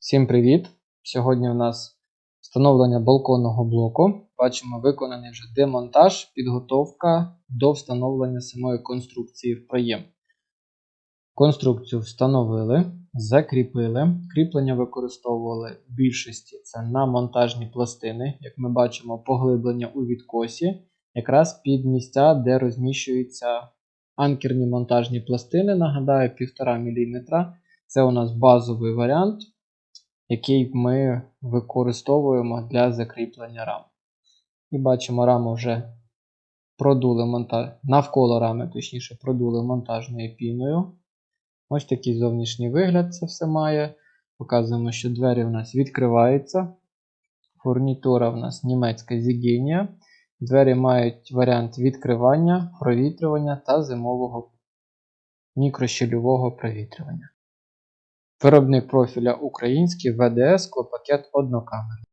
Всім привіт! Сьогодні у нас встановлення балконного блоку. Бачимо виконаний вже демонтаж, підготовка до встановлення самої конструкції в проєм. Конструкцію встановили, закріпили. Кріплення використовували в більшості це на монтажні пластини, як ми бачимо, поглиблення у відкосі, якраз під місця, де розміщуються анкерні монтажні пластини. Нагадаю, 1,5 мм. Це у нас базовий варіант який ми використовуємо для закріплення рам. І бачимо, раму вже продули монтаж... навколо рами, точніше, продули монтажною піною. Ось такий зовнішній вигляд це все має. Показуємо, що двері в нас відкриваються. Фурнітура в нас німецька зігінія. Двері мають варіант відкривання, провітрювання та зимового мікрощільового провітрювання. Виробник профіля український ВДС Клопакет однокамерний.